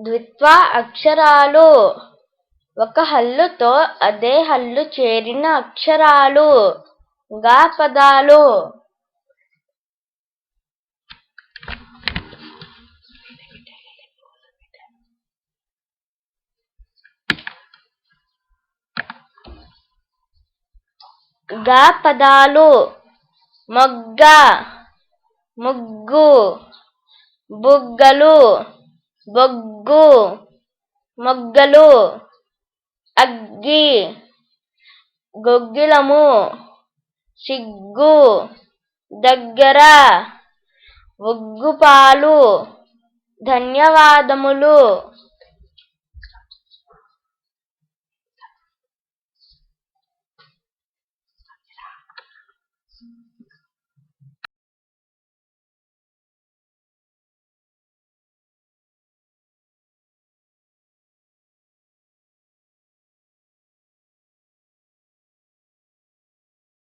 ద్విత్వ అక్షరాలు. ఒక హల్లుతో అదే హల్లు చేరిన అక్షరాలు. గా పదాలు. గా పదాలు. మొగ్గ. ముగ్గు. బుగ్గలు. బొగ్గు మొగ్గలు అగ్గి గొగ్గిలము సిగ్గు దగ్గర ఒగ్గుపాలు ధన్యవాదములు.